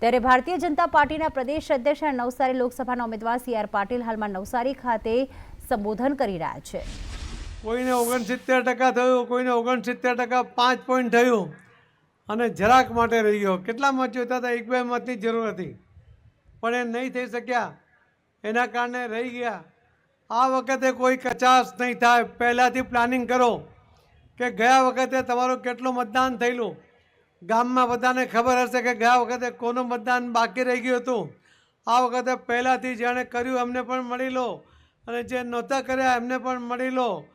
ત્યારે ભારતીય જનતા પાર્ટીના પ્રદેશ અધ્યક્ષ અને નવસારી લોકસભાના ઉમેદવાર સી આર પાટીલ હાલમાં નવસારી ખાતે સંબોધન કરી રહ્યા છે. કોઈને ઓગણસિત્તેર ટકા થયું, કોઈને ઓગણસિત્તેર ટકા પાંચ પોઈન્ટ થયું. અને જરાક માટે રહી ગયો. કેટલા મત જોતા હતા? એક બે મતની જરૂર હતી. પણ એ નહીં થઈ શક્યા. એના કારણે રહી ગયા. આ વખતે કોઈ કચાશ નહીં થાય. પહેલાંથી પ્લાનિંગ કરો કે ગયા વખતે તમારું કેટલું મતદાન થયેલું? ગામમાં બધાને ખબર હશે કે ગયા વખતે કોનું મતદાન બાકી રહી ગયું હતું. આ વખતે પહેલાંથી જેણે કર્યું, એમને પણ મળી લો. અને જે નહોતા કર્યા, એમને પણ મળી લો.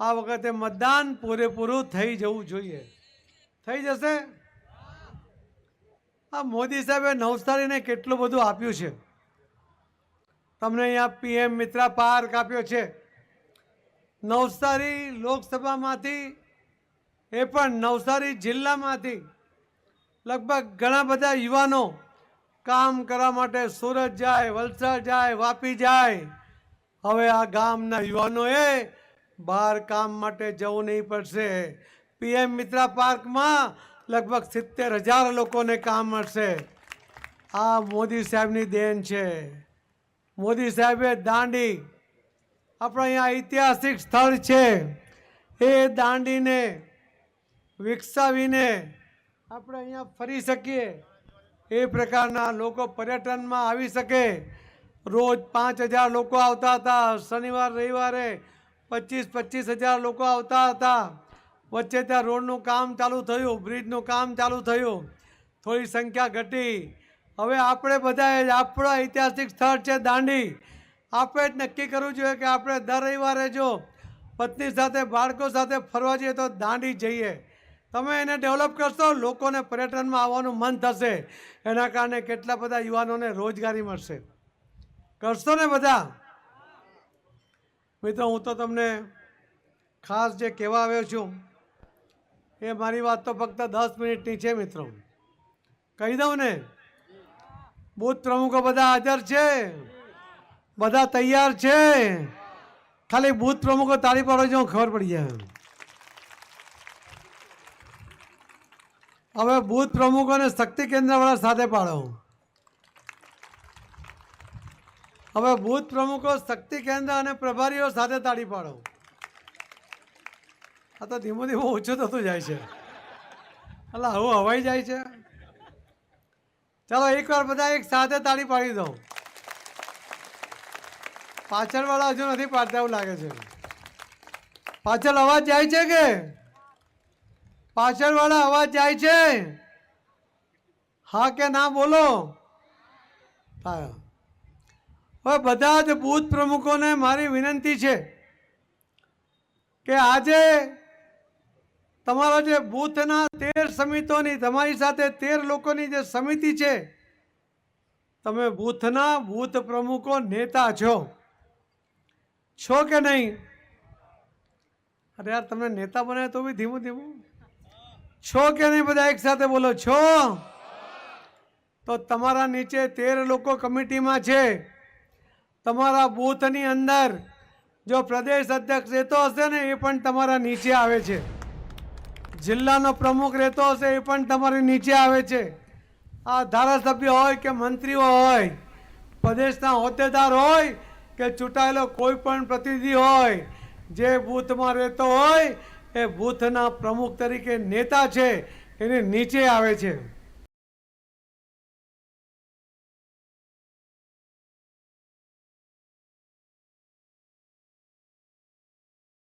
આ વખતે મતદાન પૂરેપૂરું થઈ જવું જોઈએ. થઈ જશે? આ મોદી સાહેબે નવસારીને કેટલું બધું આપ્યું છે. તમને અહીંયા પીએમ મિત્રા પાર્ક આપ્યો છે. નવસારી લોકસભામાંથી, એ પણ નવસારી જિલ્લામાંથી. લગભગ ઘણા બધા યુવાનો કામ કરવા માટે સુરત જાય, વલસાડ જાય, વાપી જાય. હવે આ ગામના યુવાનોએ બહાર કામ માટે જવું નહીં પડશે. પીએમ મિત્રા પાર્કમાં લગભગ સિત્તેર હજાર લોકોને કામ મળશે. આ મોદી સાહેબની દેન છે. મોદી સાહેબે દાંડી, આપણા અહીંયા ઐતિહાસિક સ્થળ છે. એ દાંડીને વિકસાવીને આપણે અહીંયા ફરી શકીએ. એ પ્રકારના લોકો પર્યટનમાં આવી શકે. રોજ પાંચ હજાર લોકો આવતા હતા. શનિવાર, રવિવારે પચીસ પચીસ હજાર લોકો આવતા હતા. વચ્ચે ત્યાં રોડનું કામ ચાલુ થયું, બ્રિજનું કામ ચાલુ થયું. થોડી સંખ્યા ઘટી. હવે આપણે બધાએ જ આપણો ઐતિહાસિક સ્થળ છે દાંડી. આપણે જ નક્કી કરવું જોઈએ કે આપણે દર રવિવારે જો પત્ની સાથે, બાળકો સાથે ફરવા જઈએ તો દાંડી જઈએ. તમે એને ડેવલપ કરશો, લોકોને પર્યટનમાં આવવાનું મન થશે. એના કારણે કેટલા બધા યુવાનોને રોજગારી મળશે. કરશો ને બધા? મિત્રો, હું તો તમને ખાસ જે કહેવા આવ્યો છું, એ મારી વાત તો ફક્ત દસ મિનિટની છે, મિત્રો. કહી દઉં ને, બુથ પ્રમુખો બધા હાજર છે? બધા તૈયાર છે? ખાલી બુથ પ્રમુખો તારી પાડો જો ખબર પડી જાય. હવે બુથ પ્રમુખોને શક્તિ કેન્દ્રવાળા સાથે પાડો. હવે બુથ પ્રમુખો શક્તિ કેન્દ્ર અને પ્રભારીઓ સાથે તાળી પાડો. આ તો ધીમું ધીમું ઓછું થતું જાય છે. એટલે આવું હવાઈ જાય છે. ચાલો, એકવાર બધા એક સાથે તાળી પાડી દઉં પાછળવાળા હજુ નથી પાડતા એવું લાગે છે. પાછળ અવાજ જાય છે કે? પાછળવાળા અવાજ જાય છે. હા કે ના બોલો? હવે બધા જ બૂથ પ્રમુખોને મારી વિનંતી છે કે આજે તમારા જે બૂથના તેર સમિતિઓની તમારી સાથે તેર લોકોની જે સમિતિ છે, તમે બૂથના બૂથ પ્રમુખો નેતા છો. છો કે નહીં? અરે યાર, તમને નેતા બનાવે તો બી ધીમું ધીમું. છો કે નહીં બધા એક સાથે બોલો છો? તો તમારા નીચે તેર લોકો કમિટીમાં છે. તમારા બૂથની અંદર જો પ્રદેશ અધ્યક્ષ રહેતો હશે ને, એ પણ તમારા નીચે આવે છે. જિલ્લાનો પ્રમુખ રહેતો હશે, એ પણ તમારી નીચે આવે છે. આ ધારાસભ્ય હોય કે મંત્રીઓ હોય, પ્રદેશના હોદ્દેદાર હોય કે ચૂંટાયેલો કોઈ પણ પ્રતિનિધિ હોય, જે બૂથમાં રહેતો હોય એ બૂથના પ્રમુખ તરીકે નેતા છે એને નીચે આવે છે.